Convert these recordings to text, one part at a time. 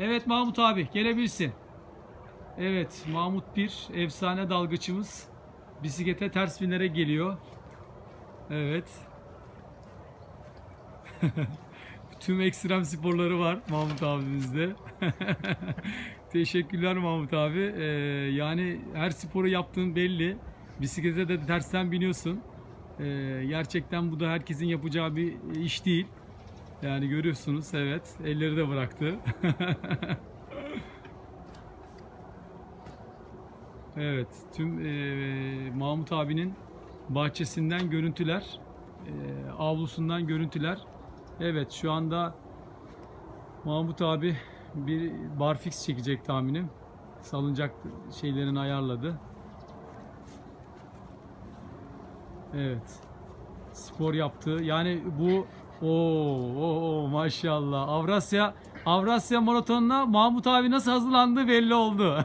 Evet Mahmut abi gelebilirsin. Evet Mahmut bir efsane dalgıçımız. Bisiklete ters binerek geliyor. Evet. Tüm ekstrem sporları var Mahmut abimizde. Teşekkürler Mahmut abi. Ee, yani her sporu yaptığın belli. Bisiklete de tersten biniyorsun. Ee, gerçekten bu da herkesin yapacağı bir iş değil. Yani görüyorsunuz evet. Elleri de bıraktı. evet. Tüm ee, Mahmut abinin bahçesinden görüntüler. ee, avlusundan görüntüler. Evet şu anda Mahmut abi bir barfix çekecek tahminim. Salıncak şeylerini ayarladı. Evet. Spor yaptı. Yani bu o o maşallah. Avrasya Avrasya maratonuna Mahmut abi nasıl hazırlandı belli oldu.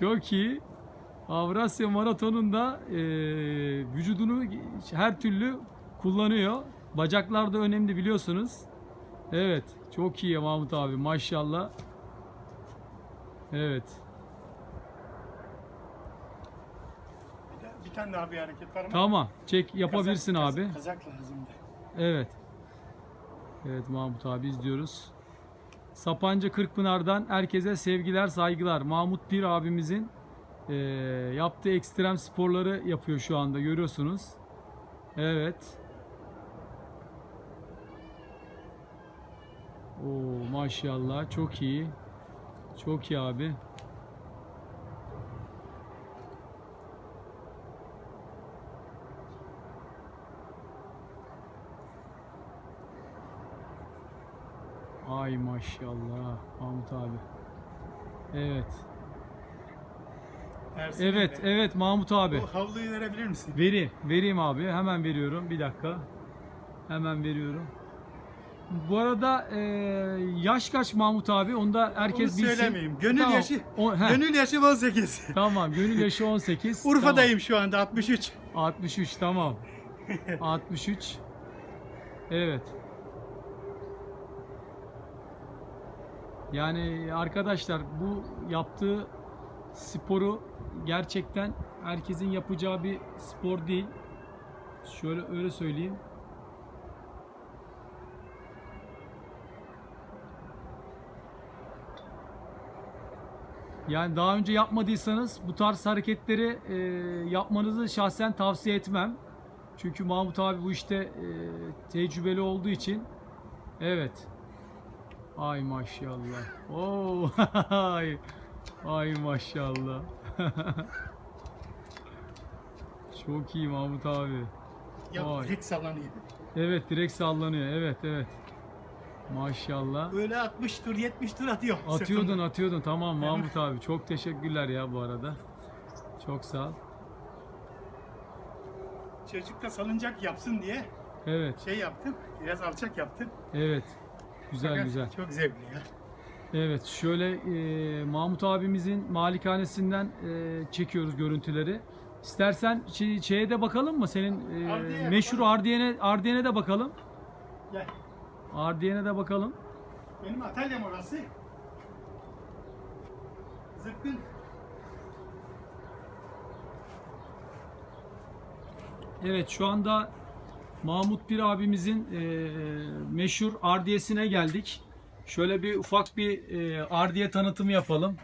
Çok iyi. Avrasya maratonunda e, vücudunu her türlü kullanıyor. Bacaklar da önemli biliyorsunuz. Evet. Çok iyi Mahmut abi. Maşallah. Evet. Bir, tane daha bir hareket var ama. Tamam. Çek yapabilirsin Kazak- abi. Kazak, kazak lazımdı. Evet. Evet Mahmut abi izliyoruz. Sapanca Kırkpınar'dan herkese sevgiler, saygılar. Mahmut Bir abimizin eee, yaptığı ekstrem sporları yapıyor şu anda görüyorsunuz. Evet. Oo maşallah çok iyi. Çok iyi abi. Ay maşallah Mahmut abi. Evet. Ersin Evet, Emre, evet Mahmut abi. Bu havluyu verebilir misin? Vereyim, vereyim abi. Hemen veriyorum. Bir dakika. Hemen veriyorum. Bu arada e, yaş kaç Mahmut abi? Onu da herkes Onu bilsin. söylemeyeyim. Gönül Tamam, yaşı o- Gönül yaşı 18. Tamam, gönül yaşı 18. Urfa'dayım şu anda 63. Tamam. 63 tamam. 63. Evet. Yani arkadaşlar bu yaptığı sporu gerçekten herkesin yapacağı bir spor değil. Şöyle öyle söyleyeyim. Yani daha önce yapmadıysanız bu tarz hareketleri e, yapmanızı şahsen tavsiye etmem. Çünkü Mahmut abi bu işte e, tecrübeli olduğu için. Evet. Ay maşallah. Oo. ay. Ay maşallah. Çok iyi Mahmut abi. Ya Vay. direkt sallanıyor. Evet direkt sallanıyor. Evet evet. Maşallah. Öyle 60 tur 70 tur atıyor. Atıyordun sırtımda. atıyordun. Tamam Mahmut abi. Çok teşekkürler ya bu arada. Çok sağ ol. Çocuk da salıncak yapsın diye Evet. şey yaptım. Biraz alçak yaptım. Evet. Güzel Fakat güzel. Çok zevkli ya. Evet şöyle e, Mahmut abimizin malikanesinden e, çekiyoruz görüntüleri. İstersen şey, şeye de bakalım mı? Senin e, Ardiye'ye meşhur. Ardiye'ne Ardiye'ne de bakalım. Gel. Ardiye'ne de bakalım. Benim atölyem orası. Zıpkın. Evet şu anda Mahmut bir abimizin e, meşhur Ardiye'sine geldik. Şöyle bir ufak bir e, Ardiye tanıtımı yapalım.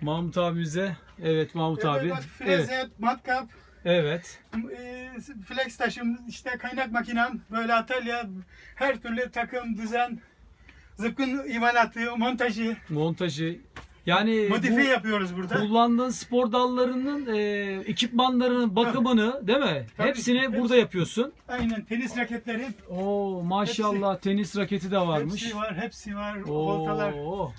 Mahmut abimize. Evet Mahmut Evet, abi. bak, Evet. freze, matkap, Evet. e, flex taşım, işte kaynak makinem, böyle atölye, her türlü takım, düzen, zıpkın imalatı, montajı, Montajı. Yani modifiye bu yapıyoruz burada. kullandığın spor dallarının e, ekipmanlarının bakımını değil mi? Tabii, Hepsini hepsi. burada yapıyorsun. Aynen tenis raketleri, Oo maşallah tenis raketi de varmış. hepsi var, hepsi var, Oo, voltalar,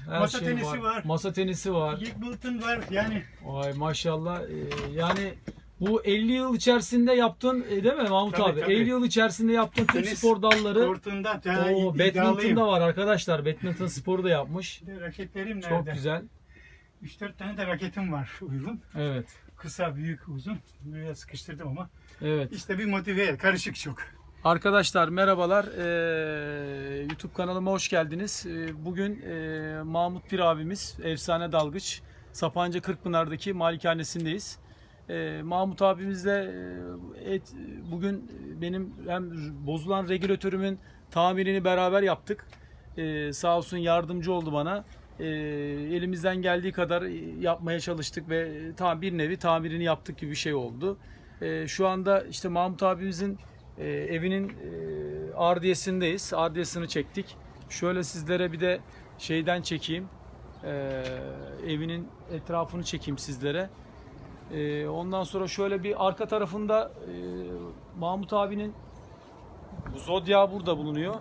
her Masa şey tenisi var. Masa tenisi var. Wimbledon var, yani Ay maşallah. Ee, yani bu 50 yıl içerisinde yaptın e, değil mi Mahmut Tabii, abi? tabii. 50 yıl içerisinde yaptığın tüm Tenis spor dalları. kortunda daha Oo, iddialıyım. badminton da var arkadaşlar. Badminton sporu da yapmış. Raketlerim nerede? Çok güzel. 3-4 tane de raketim var uygun. Evet. Kısa, büyük, uzun. Buraya sıkıştırdım ama. Evet. İşte bir motive, karışık çok. Arkadaşlar merhabalar. Ee, YouTube kanalıma hoş geldiniz. Ee, bugün e, Mahmut Pir abimiz, efsane dalgıç, Sapanca Kırkpınar'daki malikanesindeyiz. Ee, Mahmut abimizle e, et, bugün benim hem bozulan regülatörümün tamirini beraber yaptık. Ee, sağ olsun yardımcı oldu bana. Ee, elimizden geldiği kadar yapmaya çalıştık ve tam bir nevi tamirini yaptık gibi bir şey oldu. Şu anda işte Mahmut abimizin e, evinin e, ardiyesindeyiz. Ardiyesini çektik. Şöyle sizlere bir de şeyden çekeyim. Evinin etrafını çekeyim sizlere. Ee, ondan sonra şöyle bir arka tarafında e, Mahmut abinin bu zodya burada bulunuyor.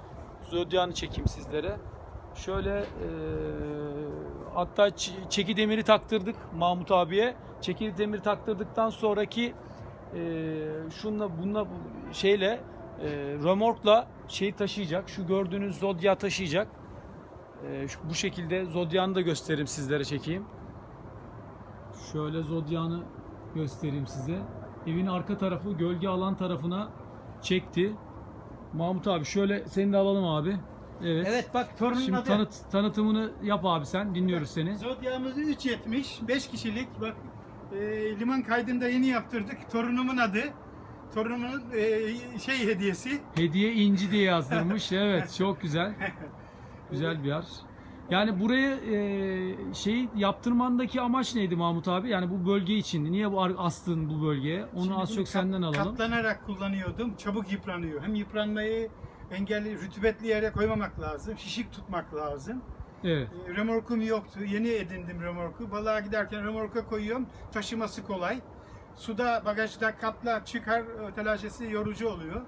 Zodya'nı çekeyim sizlere. Şöyle e, hatta çeki demiri taktırdık Mahmut abiye. Çeki demiri taktırdıktan sonraki e, şunla bununla bu şeyle e, römorkla şeyi taşıyacak. Şu gördüğünüz zodya taşıyacak. E, şu- bu şekilde zodyanı da göstereyim sizlere çekeyim. Şöyle zodyanı göstereyim size. Evin arka tarafı gölge alan tarafına çekti. Mahmut abi şöyle seni de alalım abi. Evet. Evet bak torunun Şimdi adı. tanıt, tanıtımını yap abi sen. Dinliyoruz seni. Zodyamız 3.70, 5 kişilik. Bak e, liman kaydında yeni yaptırdık. Torunumun adı. Torunumun e, şey hediyesi. Hediye inci diye yazdırmış. Evet çok güzel. Güzel bir yer. Yani burayı e, şey yaptırmandaki amaç neydi Mahmut abi? Yani bu bölge için. Niye bu astın bu bölgeye? Onu Şimdi az çok kat- senden alalım. Katlanarak kullanıyordum. Çabuk yıpranıyor. Hem yıpranmayı engelli, rütubetli yere koymamak lazım. Şişik tutmak lazım. Evet. E, Remorkum yoktu. Yeni edindim remorku. Balığa giderken remorka koyuyorum. Taşıması kolay. Suda bagajda katla çıkar e, telaşesi yorucu oluyor.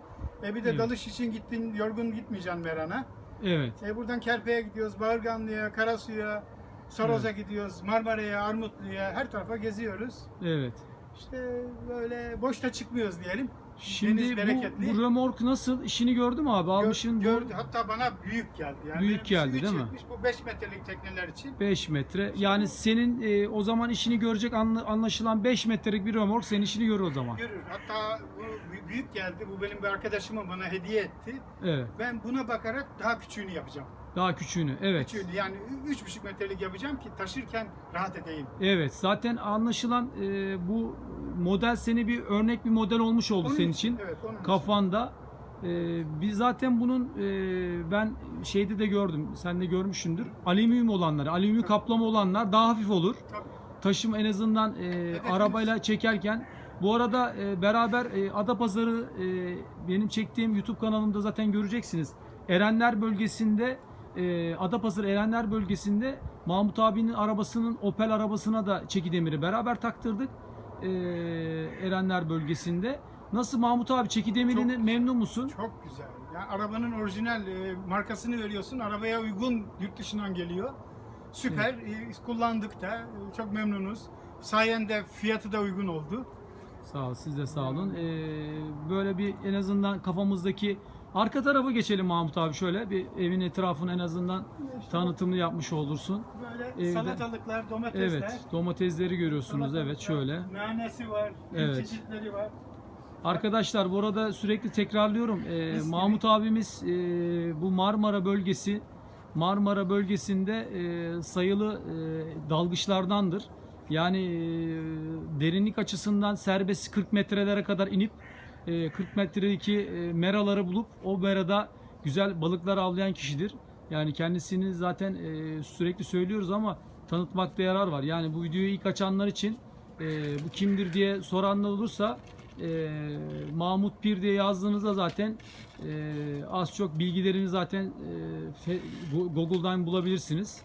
E bir de Evet. dalış için gittin yorgun gitmeyeceksin Meran'a. Evet. E buradan Kerpe'ye gidiyoruz, Bağırganlı'ya, Karasu'ya, Saroz'a gidiyoruz, Marmara'ya, Armutlu'ya her tarafa geziyoruz. Evet. İşte böyle boşta çıkmıyoruz diyelim. Şimdi bu, bu römork nasıl? İşini gördü mü abi? Gör- Almışın bu gördü. Hatta bana büyük geldi. Yani Büyük geldi, değil mi? Bu 5 metrelik tekneler için. 5 metre. Yani senin e, o zaman işini görecek anla- anlaşılan 5 metrelik bir römork senin işini görür o zaman. Görür. Hatta bu bü- büyük geldi. Bu benim bir arkadaşımın bana hediye etti. Evet. Ben buna bakarak daha küçüğünü yapacağım. Daha küçüğünü. Evet. Küçüğünü yani 3,5 metrelik yapacağım ki taşırken rahat edeyim. Evet. Zaten anlaşılan e, bu model seni bir örnek bir model olmuş oldu Onun senin için. Evet, onun için. Kafanda. E, biz zaten bunun e, ben şeyde de gördüm. Sen de görmüşsündür. Alüminyum olanlar, alüminyum kaplama olanlar daha hafif olur. Tabii. taşım en azından e, arabayla çekerken bu arada e, beraber e, Adapazarı e, benim çektiğim YouTube kanalımda zaten göreceksiniz. Erenler bölgesinde e, Adapazarı Erenler bölgesinde Mahmut abinin arabasının Opel arabasına da çeki demiri beraber taktırdık. E, Erenler bölgesinde. Nasıl Mahmut abi çeki demirini Çok- memnun musun? Çok güzel. Yani arabanın orijinal e, markasını veriyorsun. Arabaya uygun yurt dışından geliyor. Süper. E, kullandık da e, çok memnunuz. Sayende fiyatı da uygun oldu. Sağ ol, siz de sağ olun. Ee, böyle bir en azından kafamızdaki arka tarafa geçelim Mahmut abi şöyle bir evin etrafını en azından tanıtımını yapmış olursun. Böyle Evde- salatalıklar, domatesler. Evet, domatesleri görüyorsunuz. Evet, şöyle. Nanesi var, Evet. çeşitleri var. Arkadaşlar bu arada sürekli tekrarlıyorum. Ee. Mahmut abimiz e, bu Marmara bölgesi Marmara bölgesinde e, sayılı e, dalgıçlardandır. Yani e, derinlik açısından serbest 40 metrelere kadar inip 40 metredeki e, meraları bulup o merada güzel balıklar avlayan kişidir. Yani kendisini zaten e, sürekli söylüyoruz ama tanıtmakta yarar var. Yani bu videoyu ilk açanlar için e, bu kimdir diye soranlar olursa Mahmut Pir diye yazdığınızda zaten az çok bilgilerini zaten Google'dan bulabilirsiniz.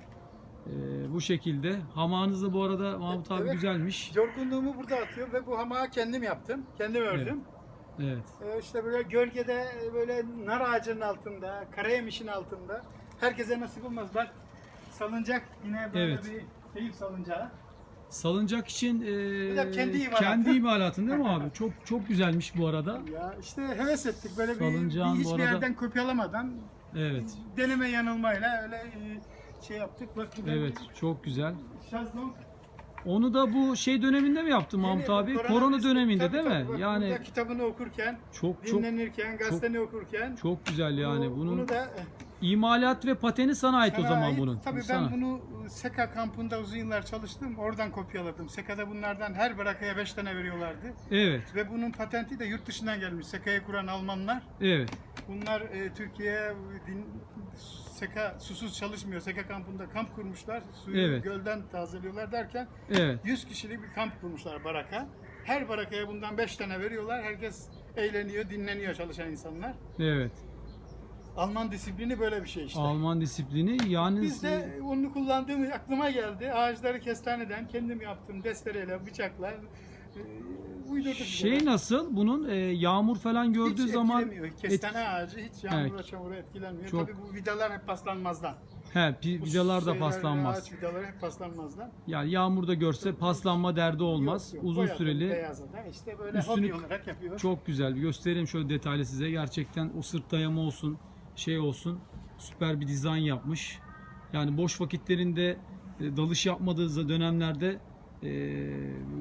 E, bu şekilde. Hamağınız da bu arada Mahmut abi Evet. güzelmiş. Yorgunluğumu burada atıyorum ve bu hamağı kendim yaptım. Kendim ördüm. Evet. Ee, işte böyle gölgede e, böyle nar ağacının altında, karayemişin altında. Herkese nasip olmaz. Bak salıncak yine böyle Evet. bir keyif salıncağı. Salıncak için e, kendi imalatı. kendi imalatın değil mi abi? Çok çok güzelmiş bu arada. Ya işte heves ettik böyle bir, Salıncağın bir bu hiçbir arada- yerden kopyalamadan Evet. deneme yanılmayla öyle e, şey yaptık. Bak bir Evet, çok güzel. şazlong Onu da bu şey döneminde mi yaptın Mahmut abi? korona Korona döneminde tabii, değil tabii. mi? Bak Yani kitabını okurken, çok çok dinlenirken, gazeteni okurken. çok güzel yani. bu- Bunun bunu da imalat ve pateni sana ait o Sana zaman ait. bunun. Tabii Sana. ben bunu e, Seka kampında uzun yıllar çalıştım. Oradan kopyaladım. Seka'da bunlardan her bırakaya 5 tane veriyorlardı. Evet. Ve bunun patenti de yurt dışından gelmiş. Seka'yı kuran Almanlar. Evet. Bunlar e, Türkiye'ye din, Seka susuz çalışmıyor. Seka kampında kamp kurmuşlar. Suyu Evet. gölden tazeliyorlar derken Evet. 100 kişilik bir kamp kurmuşlar baraka. Her barakaya bundan 5 tane veriyorlar. Herkes eğleniyor, dinleniyor çalışan insanlar. Evet. Alman disiplini böyle bir şey işte. Alman disiplini yani Biz de onu kullandığım aklıma geldi. Ağaçları kestaneden kendim yaptım. Destereyle, bıçakla e, uydurduk. şey nasıl bunun e, yağmur falan gördüğü hiç zaman etkilemiyor. Kestane ağacı hiç yağmura çamura etkilenmiyor. Çok- Tabii bu vidalar hep paslanmazdan. he pi- vidalar da paslanmaz. Ağaç vidaları hep paslanmazdan. Yani yağmurda görse paslanma derdi olmaz. Yok, yok. Uzun Boyadım, süreli Beyaza da işte böyle Üstünü- hobi olarak yapıyoruz. Çok güzel. Göstereyim şöyle detaylı size. Gerçekten o sırt dayama olsun, şey olsun. Süper bir dizayn yapmış. Yani boş vakitlerinde e, dalış yapmadığı dönemlerde e,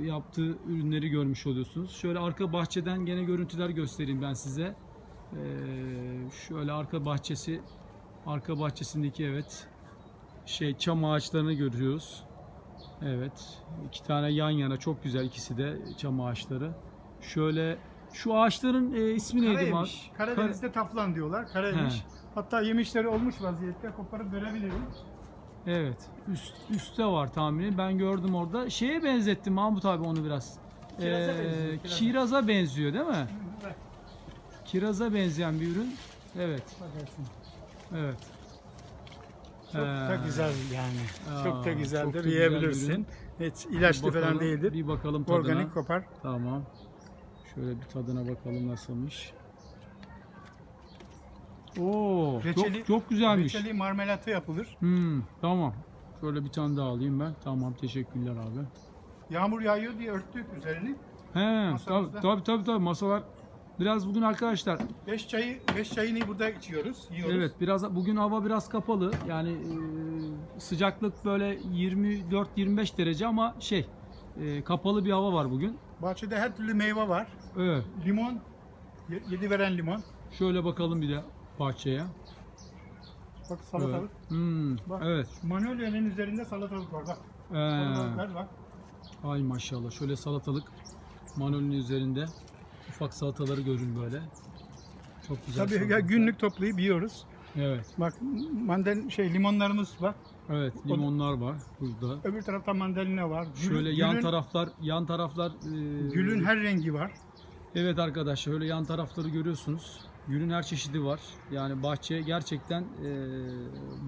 yaptığı ürünleri görmüş oluyorsunuz. Şöyle arka bahçeden gene görüntüler göstereyim ben size. E, şöyle arka bahçesi, arka bahçesindeki evet şey çam ağaçlarını görüyoruz. Evet. iki tane yan yana çok güzel ikisi de çam ağaçları. Şöyle şu ağaçların e, ismi neydi? Ma- Karayemiş. Karadeniz'de taflan diyorlar. Karayemiş. He. Hatta yemişleri olmuş vaziyette. Koparıp verebilirim. Evet. Üst, üstte var tahmini. Ben gördüm orada. Şeye benzettim Mahmut abi onu biraz. Kiraza Ee, benziyor, kiraza. kiraza benziyor değil mi? Bak, Kiraza benzeyen bir ürün. Evet. bakarsın. Evet. Çok da Ee, güzel yani. aa, çok da güzeldir. çok da güzel bir. Yiyebilirsin. Hiç ilaçlı Bir falan bakalım- değildir. Bir bakalım tadına. Organik kopar. Tamam. Şöyle bir tadına bakalım nasılmış. Oo, Reçeli- çok, çok güzelmiş. Reçeli marmelatı yapılır. Hmm, tamam. Şöyle bir tane daha alayım ben. Tamam, teşekkürler abi. Yağmur yağıyor diye örttük üzerini. He, tabii Masamızda. tabii tabii tabii masalar biraz bugün arkadaşlar 5 çayı 5 çayını burada içiyoruz, yiyoruz. evet biraz bugün hava biraz kapalı. Yani e, sıcaklık böyle 24-25 derece ama şey e, kapalı bir hava var bugün. Bahçede her türlü meyve var. Evet. Limon, ye- yedi veren limon. Şöyle bakalım bir de bahçeye. Bak Evet. salatalık. Hmm, Bak. evet. Magnolia'nın üzerinde salatalık var. Bak. Ee, Salatalıklar bak. ay maşallah. Şöyle salatalık manolin üzerinde ufak salataları görün böyle. Çok güzel. Tabii ya salatalıklar. günlük toplayıp yiyoruz. Evet. Bak mandalin şey limonlarımız var. Evet, limonlar var burada. Öbür tarafta mandalina var. Gül- Şöyle yan gülün- taraflar, yan taraflar e, Gülün her rengi var. Evet arkadaşlar şöyle yan tarafları görüyorsunuz. Gülün her çeşidi var. Yani bahçe gerçekten e,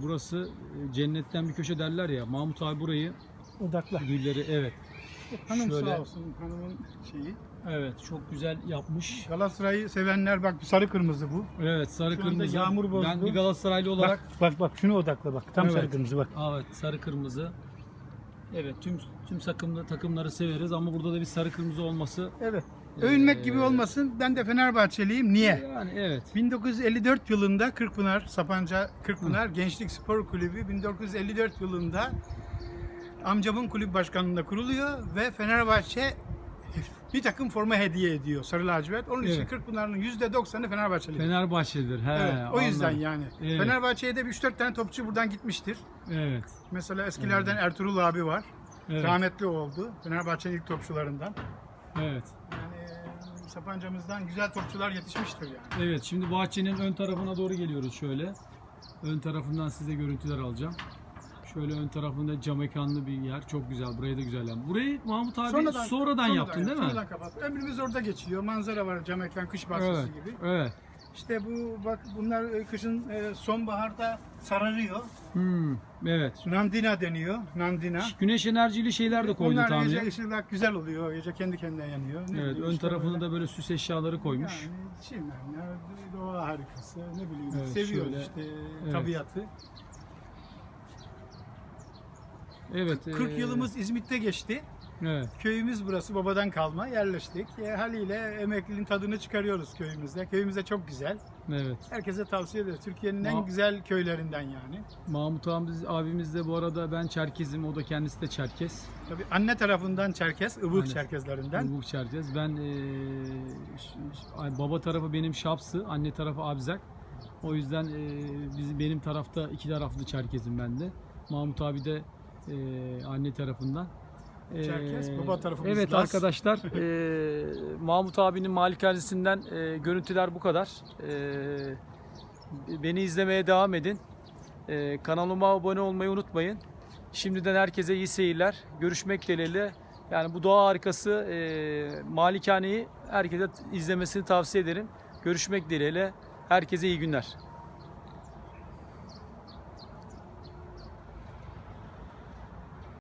burası e, cennetten bir köşe derler ya. Mahmut abi burayı Odakla. gülleri evet. Hanım Şöyle- sağ olsun hanımın şeyi. Evet çok güzel yapmış. Galatasaray'ı sevenler bak sarı kırmızı bu. Evet sarı Şu kırmızı. yağmur bozdu. Ben bir Galatasaraylı olarak Bak bak bak şunu odakla bak. Tam Evet. sarı kırmızı bak. evet sarı kırmızı. Evet tüm tüm takımlı takımları severiz ama burada da bir sarı kırmızı olması Evet. Övünmek Ee, gibi olmasın. Ben de Fenerbahçeliyim. Niye? yani evet. 1954 yılında Kırkpınar, Sapanca Kırkpınar Gençlik Spor Kulübü 1954 yılında amcamın kulüp başkanlığında kuruluyor ve Fenerbahçe bir takım forma hediye ediyor sarı lacivert. Onun için Evet. Kırkpınar'ın %90'ı Fenerbahçeli. Fenerbahçelidir. He, Evet, o yüzden anladım. yani. Evet. Fenerbahçe'ye de 3-4 tane topçu buradan gitmiştir. Evet. Mesela eskilerden Ertuğrul abi var. Evet. Rahmetli oldu. Fenerbahçe'nin ilk topçularından. Evet. Yani e, Sapanca'mızdan güzel topçular yetişmiştir yani. Evet şimdi bahçenin ön tarafına doğru geliyoruz şöyle. Ön tarafından size görüntüler alacağım. Şöyle ön tarafında cam mekanlı bir yer. Çok güzel. Burayı da güzel yaptın. Burayı Mahmut abi sonradan, yaptın değil mi? Sonradan kapattım. Ömrümüz orada geçiyor. Manzara var cam ekran kış bahçesi Evet. gibi. Evet. İşte bu bak bunlar e, kışın e, sonbaharda sararıyor. Hmm, evet. Nandina deniyor. Nandina. Güneş enerjili şeyler de koydu Onlar tahmin gece ediyorum. ışık güzel oluyor. Gece kendi kendine yanıyor. Ne Evet, ön işte tarafını böyle. da böyle süs eşyaları koymuş. Yani çimenler, doğa harikası. Ne bileyim Evet, seviyoruz şöyle- işte evet. tabiatı. Evet. 40 e, yılımız İzmit'te geçti. Evet. Köyümüz burası babadan kalma yerleştik. E, haliyle emekliliğin tadını çıkarıyoruz köyümüzde. Köyümüz de çok güzel. Evet. Herkese tavsiye ederiz. Türkiye'nin en Ma- güzel köylerinden yani. Mahmut abimiz, abimiz de bu arada ben Çerkezim, o da kendisi de Çerkez. Tabii anne tarafından Çerkes, Ibık Aynen. Çerkezlerinden. Ubuk Çerkez. Ben ay, baba tarafı benim Şapsı, anne tarafı Abzak. O yüzden eee bizim benim tarafta iki taraflı Çerkezim ben de. Mahmut abi de eee, anne tarafından. Eee, Çerkez, baba tarafımız Evet Laz. arkadaşlar, eee, Mahmut abinin malikanesinden eee, görüntüler bu kadar. Eee, beni izlemeye devam edin. Eee, kanalıma abone olmayı unutmayın. Şimdiden herkese iyi seyirler. Görüşmek dileğiyle. Yani bu doğa harikası eee malikaneyi herkese izlemesini tavsiye ederim. Görüşmek dileğiyle. Herkese iyi günler.